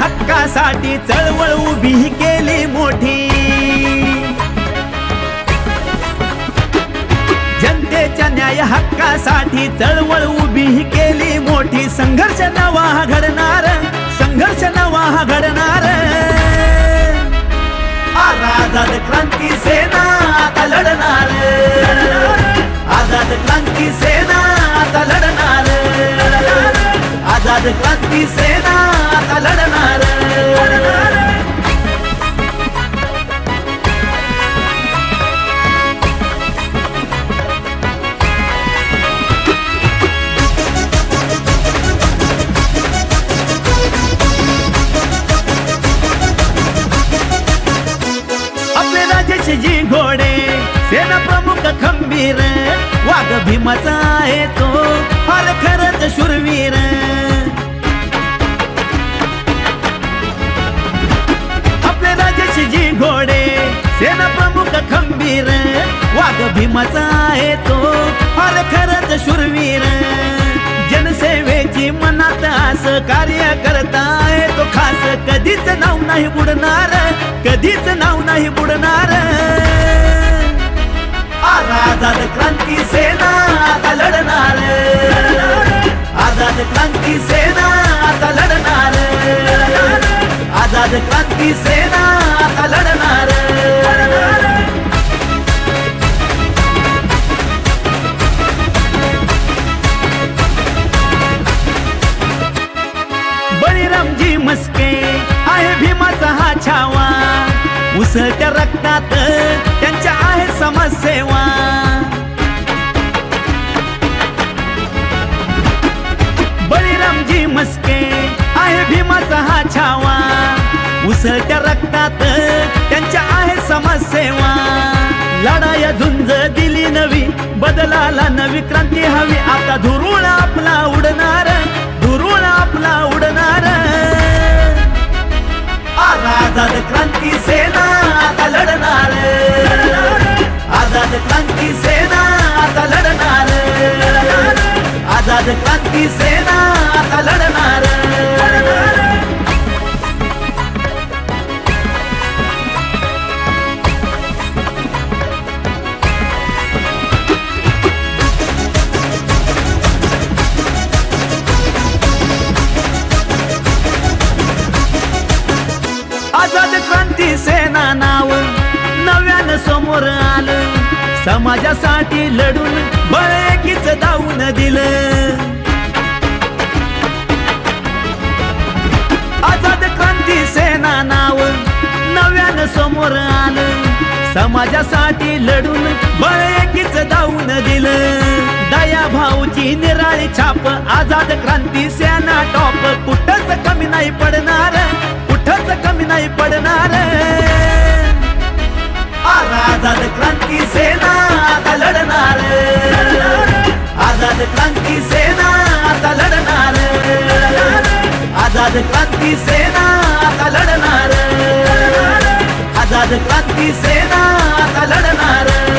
हक्कासाठी चळवळ उभी केली मोठी. जनतेच्या न्याय हक्कासाठी चळवळ उभी केली मोठी. संघर्ष नवा घडणार संघर्ष नवा घडणार. आझाद क्रांती सेना आता लढणार. आझाद क्रांती सेना आता लढणार. आझाद क्रांती सेना आता लढणार. आपले घोडे. सेना प्रमुख खंबीर. वाघ भीमाचा आहे तो. फार खरंच शूरवीर. आपले राजेश घोडे. सेना प्रमुख खंबीर. वाघ भीमाचा आहे तो. फार खरंच शूरवीर. जनसेवेची मनात आस कार्य करताय तो. खास कधीच नाव नाही बुडणार. कधीच नाव नाही बुडणार. क्रांती सेना आता लढणार आझाद क्रांती सेना आता लढणार आझाद क्रांती सेना आता लढणार बळीरामजी मस्के आहे भीमाचा हा छावा. उसळत्या रक्तात त्यांच्या आहे समाजसेवा. भीमाचा हा छावा. उसळत्या रक्तात त्यांच्या आहे समाजसेवा. लढाया झुंज दिली नवी बदलाला नवी क्रांती हवी. आता धुरुळ आपला उडण आझाद सेना नाव नव्यानं समोर आलं. समाजासाठी लढून बळकीच धावून दिलं. आझाद क्रांती सेना नाव नव्यानं समोर आलं. समाजासाठी लढून बळकीच धावून दिलं. दया भाऊची निराळी छाप आझाद क्रांती सेना टॉप. कुठंच कमी नाही पडणार. कुठंच कमी नाही पडणार. आझाद क्रांती सेना आता लढणार. आझाद क्रांती सेना आता लढणार. आझाद क्रांती सेना आता लढणार. आझाद क्रांती सेना आता लढणार.